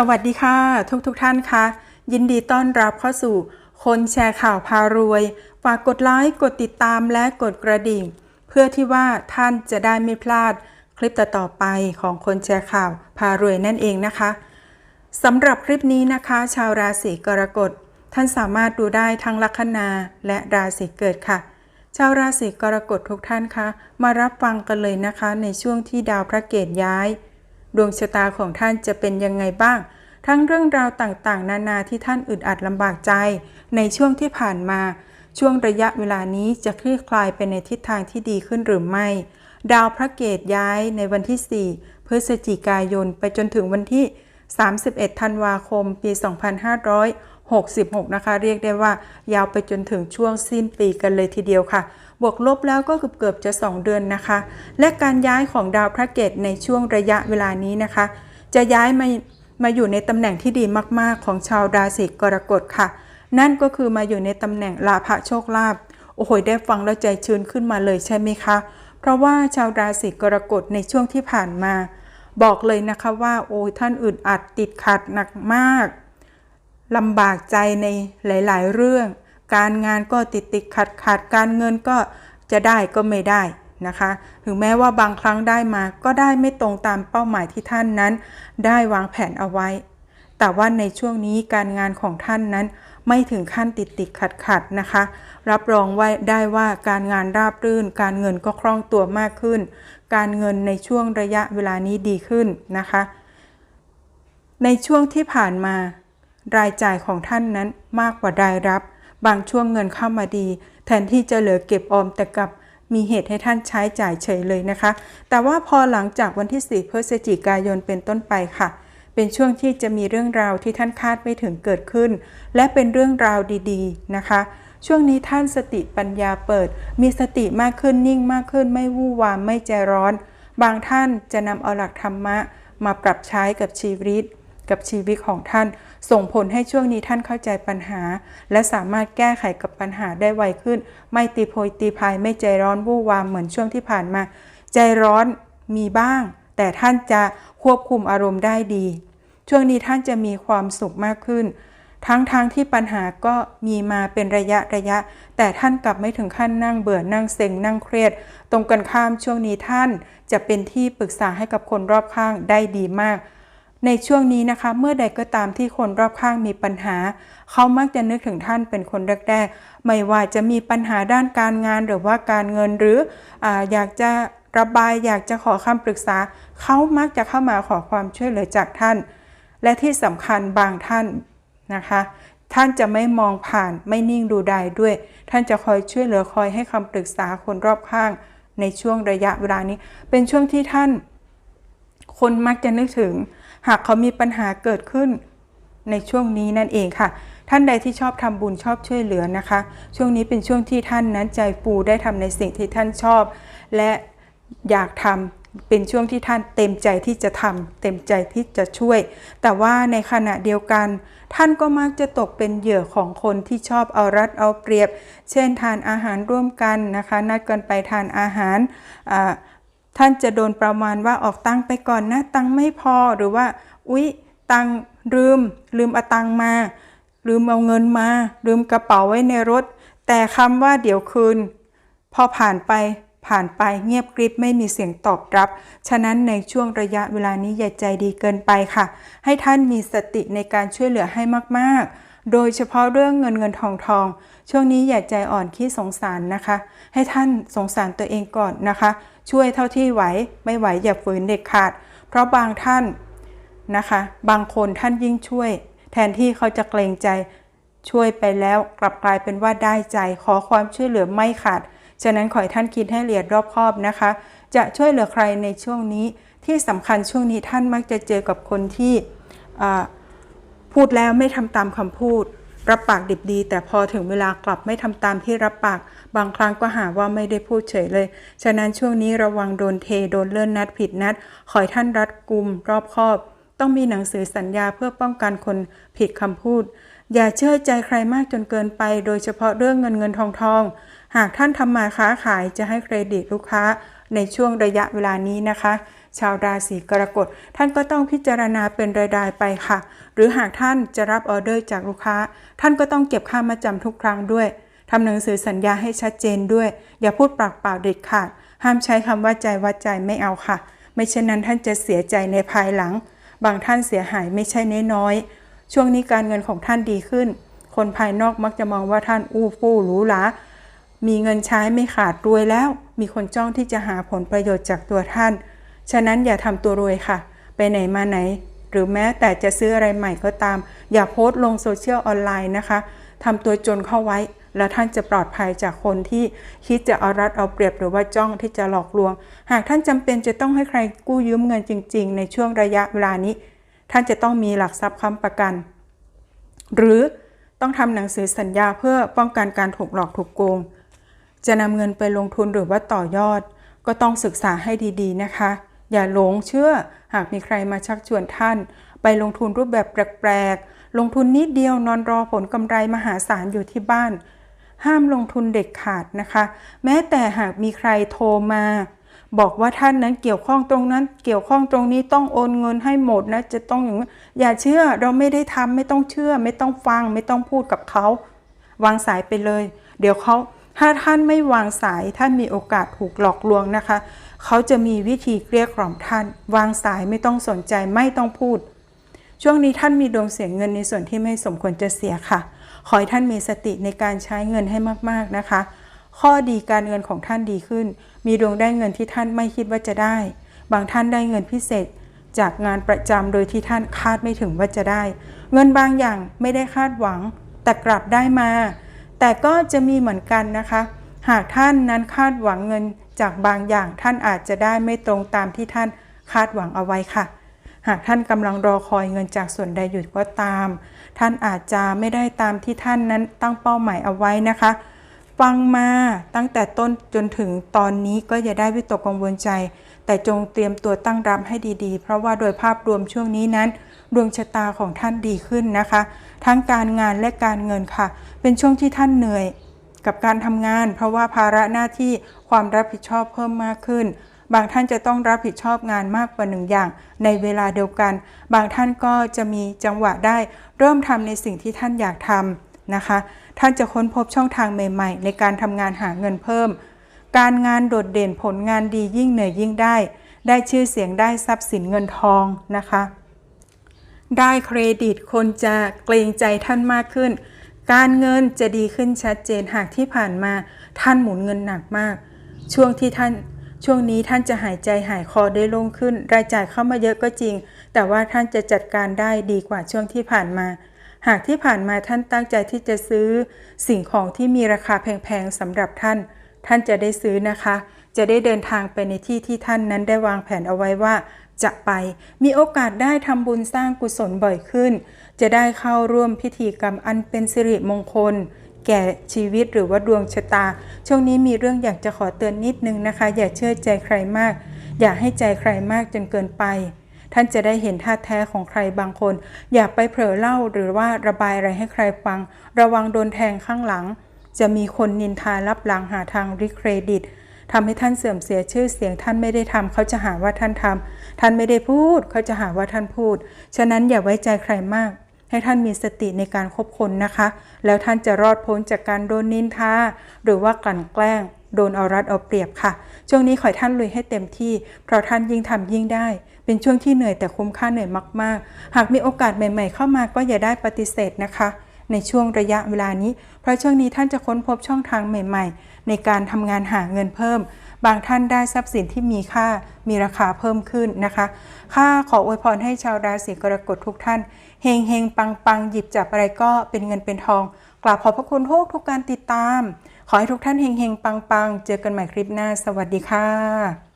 สวัสดีค่ะ ทุกทุกท่านคะยินดีต้อนรับเข้าสู่ คนแชร์ข่าวพารวย ฝากกดไลค์กดติดตามและกดกระดิ่ง เพื่อที่ว่าท่านจะได้ไม่พลาด คลิปต่อๆไปของคนแชร์ข่าวพารวยนั่นเองนะคะสำหรับคลิปนี้นะคะ ชาวราศีกรกฎท่านสามารถดูได้ทั้งลัคนาและราศีเกิดค่ะ ชาวราศีกรกฎทุกท่านคะ มารับฟังกันเลยนะคะ ในช่วงที่ดาวพระเกตย้าย ดวงชะตาของท่านจะเป็นยังไงบ้าง ทั้งเรื่องราวต่างๆ นานาที่ท่านอึดอัดลำบากใจ ในช่วงที่ผ่านมา ช่วงระยะเวลานี้จะคลี่คลายไปในทิศทางที่ดีขึ้นหรือไม่ ดาวพระเกตย้ายในวันที่ 4 พฤศจิกายน ไปจนถึงวันที่ 31 ธันวาคม ปี 2566 นะคะ เรียกได้ว่ายาวไปจนถึงช่วงสิ้นปีกันเลยทีเดียวค่ะ บวกลบแล้วก็เกือบๆจะ2 เดือนนะคะ และการย้ายของดาวพระเกตในช่วงระยะเวลานี้นะคะ จะย้ายมามาอยู่ในตำแหน่งที่ดีมากๆ ของชาวราศีกรกฎค่ะ นั่นก็คือมาอยู่ในตำแหน่งลาภโชคลาภโอ้โหได้ฟังแล้วใจชื้นขึ้นมาเลยใช่ไหมคะ เพราะว่าชาวราศีกรกฎในช่วงที่ผ่านมา บอกเลยนะคะว่าโอ้ท่านอึดอัดติดขัดหนักมากลำบากใจในหลาย ๆ เรื่อง การงานก็ติดติดขัดขัดการเงินก็จะได้ก็ไม่ได้นะคะ ถึงแม้ว่าบางครั้งได้มาก็ได้ไม่ตรงตามเป้าหมายที่ท่านนั้น ได้วางแผนเอาไว้ แต่ว่าในช่วงนี้การงานของท่านนั้นไม่ถึงขั้นติดติดขัดขัดนะคะ รับรองไว้ได้ว่าการงานราบรื่น การเงินก็คล่องตัวมากขึ้น การเงินในช่วงระยะเวลานี้ดีขึ้นนะคะ ในช่วงที่ผ่านมารายจ่ายของท่านนั้นมากกว่ารายรับ บางช่วงเงินเข้ามาดี แทนที่จะเหลือเก็บออมแต่กับมีเหตุให้ท่านใช้จ่ายเฉยเลยนะคะ แต่ว่าพอหลังจากวันที่ 4 พฤศจิกายนเป็นต้นไปค่ะ เป็นช่วงที่จะมีเรื่องราวที่ท่านคาดไม่ถึงเกิดขึ้น และเป็นเรื่องราวดีๆนะคะ ช่วงนี้ท่านสติปัญญาเปิด มีสติมากขึ้นนิ่งมากขึ้นไม่วู่วามไม่ใจร้อน บางท่านจะนำเอาหลักธรรมะมาปรับใช้กับชีวิต กับชีวิตของท่าน ส่งผลให้ช่วงนี้ท่านเข้าใจปัญหา และสามารถแก้ไขกับปัญหาได้ไวขึ้น ไม่ตีโพยตีพายไม่ใจร้อนวู่วามเหมือนช่วงที่ผ่านมา ใจร้อนมีบ้าง แต่ท่านจะควบคุมอารมณ์ได้ดี ช่วงนี้ท่านจะมีความสุขมากขึ้น ทั้งๆทที่ปัญหาก็มีมาเป็นระยะระยะ แต่ท่านกลับไม่ถึงขั้นนั่งเบื่อนั่งเซ็งนั่งเครียด ตรงกันข้ามช่วงนี้ท่านจะเป็นที่ปรึกษาให้กับคนรอบข้างได้ดีมาก ในช่วงนี้นะคะ เมื่อใดก็ตามที่คนรอบข้างมีปัญหา เขามักจะนึกถึงท่านเป็นคนแรกๆ ไม่ว่าจะมีปัญหาด้านการงานหรือว่าการเงินหรือออยากจะระบายอยากจะขอคำปรึกษา เขามักจะเข้ามาขอความช่วยเหลือจากท่าน และที่สำคัญบางท่านนะคะ ท่านจะไม่มองผ่านไม่นิ่งดูดายด้วย ท่านจะคอยช่วยเหลือคอยให้คำปรึกษาคนรอบข้าง ในช่วงระยะเวลานี้ เป็นช่วงที่ท่าน คนมักจะนึกถึง หากเขามีปัญหาเกิดขึ้นในช่วงนี้นั่นเองค่ะ ท่านใดที่ชอบทำบุญชอบช่วยเหลือนะคะ ช่วงนี้เป็นช่วงที่ท่านนั้นใจฟูได้ทำในสิ่งที่ท่านชอบ และอยากทำเป็นช่วงที่ท่านเต็มใจที่จะทำเต็มใจที่จะช่วย แต่ว่าในขณะเดียวกัน ท่านก็มักจะตกเป็นเหยื่อของคนที่ชอบเอารัดเอาเปรียบ เช่น ทานอาหารร่วมกันนะคะ นัดกันไปทานอาหารอ่า ท่านจะโดนประมาณว่าออกตังไปก่อนนะ ตังไม่พอหรือว่า อุ๊ย ตังลืม ลืมเอาตังมา ลืมเอาเงินมา ลืมกระเป๋าไว้ในรถ แต่คำว่าเดี๋ยวคืน พอผ่านไปผ่านไปเงียบกริบไม่มีเสียงตอบรับ ฉะนั้นในช่วงระยะเวลานี้อย่าใจดีเกินไปค่ะ ให้ท่านมีสติในการช่วยเหลือให้มากๆ โดยเฉพาะเรื่องเงินเงินทองทอง ช่วงนี้อย่าใจอ่อนขี้สงสารนะคะ ให้ท่านสงสารตัวเองก่อนนะคะ ช่วยเท่าที่ไหวไม่ไหวอย่าฝืนเด็ดขาด เพราะบางท่านนะคะ บางคนท่านยิ่งช่วย แทนที่เขาจะเกรงใจช่วยไปแล้วกลับกลายเป็นว่าได้ใจ ขอความช่วยเหลือไม่ขาด ฉะนั้นขอให้ท่านคิดให้ละเอียดรอบคอบนะคะ จะช่วยเหลือใครในช่วงนี้ที่สำคัญช่วงนี้ท่านมักจะเจอกับคนที่อ่า พูดแล้วไม่ทำตามคำพูด รับปากดิบดี แต่พอถึงเวลากลับไม่ทำตามที่รับปาก บางครั้งก็หาว่าไม่ได้พูดเฉยเลย ฉะนั้นช่วงนี้ระวังโดนเทโดนเลื่อนนัดผิดนัด ขอให้ท่านรัดกุมรอบคอบ ต้องมีหนังสือสัญญาเพื่อป้องกันคนผิดคำพูด อย่าเชื่อใจใครมากจนเกินไป โดยเฉพาะเรื่องเงินเงินทองทอง หากท่านทำมาค้าขายจะให้เครดิตลูกค้าในช่วงระยะเวลานี้นะคะ ชาวราศีกรกฎท่านก็ต้องพิจารณาเป็นรายๆไปค่ะ หรือหากท่านจะรับออเดอร์จากลูกค้า ท่านก็ต้องเก็บค่ามาจำทุกครั้งด้วยทำหนังสือสัญญาให้ชัดเจนด้วย อย่าพูดปากเปล่าเด็ดขาด ห้ามใช้คำว่าใจว่าใจไม่เอาค่ะ ไม่เช่นนั้นท่านจะเสียใจในภายหลัง บางท่านเสียหายไม่ใช่น้อยๆช่วงนี้การเงินของท่านดีขึ้น คนภายนอกมักจะมองว่าท่านอู้ฟู่หรูหรามีเงินใช้ไม่ขาดรวยแล้ว มีคนจ้องที่จะหาผลประโยชน์จากตัวท่าน ฉะนั้นอย่าทำตัวรวยค่ะ ไปไหนมาไหน หรือแม้แต่จะซื้ออะไรใหม่ก็ตาม อย่าโพสต์ลงโซเชียลออนไลน์นะคะทำตัวจนเข้าไว้ แล้วท่านจะปลอดภัยจากคนที่คิดจะเอารัดเอาเปรียบหรือว่าจ้องที่จะหลอกลวง หากท่านจำเป็นจะต้องให้ใครกู้ยืมเงินจริง ๆ ในช่วงระยะเวลานี้ ท่านจะต้องมีหลักทรัพย์ค้ำประกัน หรือต้องทำหนังสือสัญญาเพื่อป้องกันการถูกหลอกถูกโกง จะนำเงินไปลงทุนหรือว่าต่อยอด ก็ต้องศึกษาให้ดีๆนะคะ อย่าหลงเชื่อหากมีใครมาชักชวนท่าน ไปลงทุนรูปแบบแปลกๆ ลงทุนนิดเดียวนอนรอผลกำไรมหาศาลอยู่ที่บ้าน ห้ามลงทุนเด็ดขาดนะคะ แม้แต่หากมีใครโทรมา บอกว่าท่านนั้นเกี่ยวข้องตรงนั้น เกี่ยวข้องตรงนี้ต้องโอนเงินให้หมดนะจะต้องอย่างนี้อย่าเชื่อเราไม่ได้ทำไม่ต้องเชื่อ ไม่ต้องฟัง ไม่ต้องพูดกับเขาวางสายไปเลย เดี๋ยวเขา ถ้าท่านไม่วางสายท่านมีโอกาสถูกหลอกลวงนะคะ เขาจะมีวิธีเกลี้ยกล่อมท่าน วางสายไม่ต้องสนใจไม่ต้องพูด ช่วงนี้ท่านมีดวงเสียเงินในส่วนที่ไม่สมควรจะเสียค่ะ ขอให้ท่านมีสติในการใช้เงินให้มากๆนะคะ ข้อดีการเงินของท่านดีขึ้น มีดวงได้เงินที่ท่านไม่คิดว่าจะได้ บางท่านได้เงินพิเศษจากงานประจำโดยที่ท่านคาดไม่ถึงว่าจะได้ เงินบางอย่างไม่ได้คาดหวัง แต่กลับได้มา แต่ก็จะมีเหมือนกันนะคะ หากท่านนั้นคาดหวังเงินจากบางอย่างท่านอาจจะได้ไม่ตรงตามที่ท่านคาดหวังเอาไว้ค่ะ หากท่านกำลังรอคอยเงินจากส่วนใดอยู่ก็ตาม ท่านอาจจะไม่ได้ตามที่ท่านนั้นตั้งเป้าหมายเอาไว้นะคะ ฟังมาตั้งแต่ต้นจนถึงตอนนี้ก็อย่าได้วิตกกังวลใจ แต่จงเตรียมตัวตั้งรับให้ดีๆ เพราะว่าโดยภาพรวมช่วงนี้นั้น ดวงชะตาของท่านดีขึ้นนะคะ ทั้งการงานและการเงินค่ะ เป็นช่วงที่ท่านเหนื่อยกับการทำงาน เพราะว่าภาระหน้าที่ความรับผิดชอบเพิ่มมากขึ้น บางท่านจะต้องรับผิดชอบงานมากกว่าหนึ่งอย่าง ในเวลาเดียวกัน บางท่านก็จะมีจังหวะได้ เริ่มทำในสิ่งที่ท่านอยากทำนะคะ ท่านจะค้นพบช่องทางใหม่ ๆ ในการทำงานหาเงินเพิ่ม การงานโดดเด่นผลงานดียิ่งเหนื่อยยิ่งได้ ได้ชื่อเสียงได้ทรัพย์สินเงินทองนะคะ ได้เครดิตคนจะเกรงใจท่านมากขึ้น การเงินจะดีขึ้นชัดเจนหากที่ผ่านมาท่านหมุนเงินหนักมาก ช่วงที่ท่านช่วงนี้ท่านจะหายใจหายคอได้โล่งขึ้น รายจ่ายเข้ามาเยอะก็จริง แต่ว่าท่านจะจัดการได้ดีกว่าช่วงที่ผ่านมา หากที่ผ่านมาท่านตั้งใจที่จะซื้อ สิ่งของที่มีราคาแพงๆสำหรับท่าน ท่านจะได้ซื้อนะคะ จะได้เดินทางไปในที่ที่ท่านนั้นได้วางแผนเอาไว้ว่า จะไปมีโอกาสได้ทำบุญสร้างกุศลบ่อยขึ้น จะได้เข้าร่วมพิธีกรรมอันเป็นสิริมงคล แก่ชีวิตหรือว่าดวงชะตา ช่วงนี้มีเรื่องอยากจะขอเตือนนิดนึงนะคะ อย่าเชื่อใจใครมาก อย่าให้ใจใครมากจนเกินไป ท่านจะได้เห็นท่าแท้ของใครบางคน อย่าไปเผลอเล่าหรือว่าระบายอะไรให้ใครฟัง ระวังโดนแทงข้างหลัง จะมีคนนินทารับหลังหาทางริเครดิต ทำให้ท่านเสื่อมเสียชื่อเสียงท่านไม่ได้ทำเขาจะหาว่าท่านทำท่านไม่ได้พูด เขาจะหาว่าท่านพูด ฉะนั้นอย่าไว้ใจใครมาก ให้ท่านมีสติในการคบคนนะคะ แล้วท่านจะรอดพ้นจากการโดนนินทาหรือว่ากลั่นแกล้ง โดนเอารัดเอาเปรียบค่ะ ช่วงนี้ขอท่านลุยให้เต็มที่ เพราะท่านยิ่งทำยิ่งได้ เป็นช่วงที่เหนื่อยแต่คุ้มค่าเหนื่อยมาก ๆ หากมีโอกาสใหม่ ๆ เข้ามาก็อย่าได้ปฏิเสธนะคะในช่วงระยะเวลานี้ เพราะช่วงนี้ท่านจะค้นพบช่องทางใหม่ๆ ในการทำงานหาเงินเพิ่ม บางท่านได้ทรัพย์สินที่มีค่ามีราคาเพิ่มขึ้นนะคะ ข้าขออวยพรให้ชาวราศีกรกฎทุกท่านเฮงเฮงปังปังหยิบจับอะไรก็เป็นเงินเป็นทอง กราบขอบพระคุณทุกทุกการติดตาม ขอให้ทุกท่านเฮงเฮงปังปังเจอกันใหม่คลิปหน้า สวัสดีค่ะ